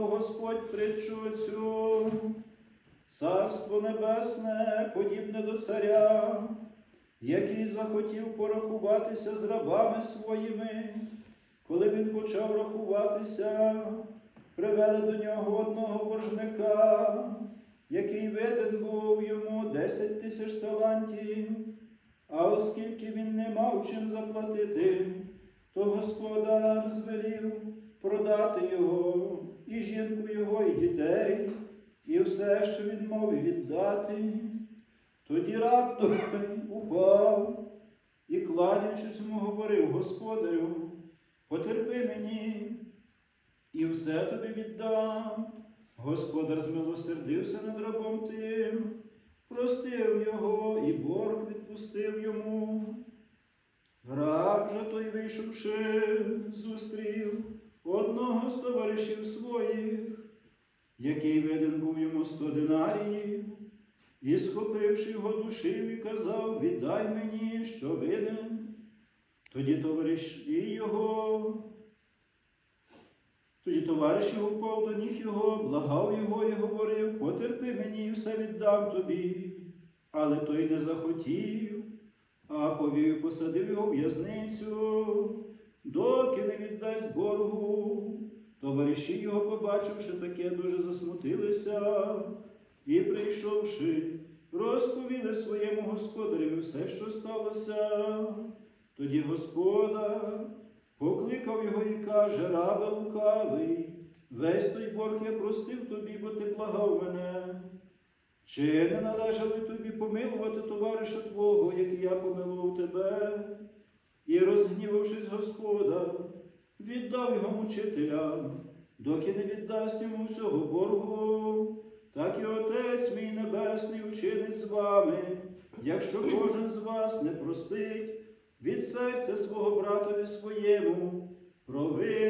сказав Господь притчу цю. Царство Небесне, подібне до царя, який захотів порахуватися з рабами своїми. Коли він почав рахуватися, привели до нього одного боржника, який виден був йому 10 тисяч талантів, а оскільки він не мав чим заплатити, то господар звелів продати його і жінку його, і дітей, і все, що він мав віддати. Тоді раб той упав і, кланяючись йому, говорив Господарю, потерпи мені, і все тобі віддам. Господар змилосердився над рабом тим, простив його і борг відпустив йому. Раб же той, вийшовши, зустрів товаришів своїх, який виден був йому сто динаріїв, і, схопивши його, душив і казав, віддай мені, що виден. Тоді товариші його, тоді товариш його впав до ніг його, благав його і говорив, потерпи мені, і все віддам тобі. Але той не захотів, а повів посадив його в в'язницю, доки не віддасть боргу. Товариші його, побачивши таке, дуже засмутилися і, прийшовши, розповіли своєму господареві все, що сталося. Тоді господар покликав його і каже, рабе лукавий, весь той борг я простив тобі, бо ти благав мене. Чи не належало тобі помилувати товариша твого, як я помилував тебе? І, розгнівавшись Господа, віддав його мучителям, доки не віддасть йому всього боргу, так і Отець мій Небесний вчинить з вами, якщо кожен з вас не простить від серця свого братові своєму, провини його.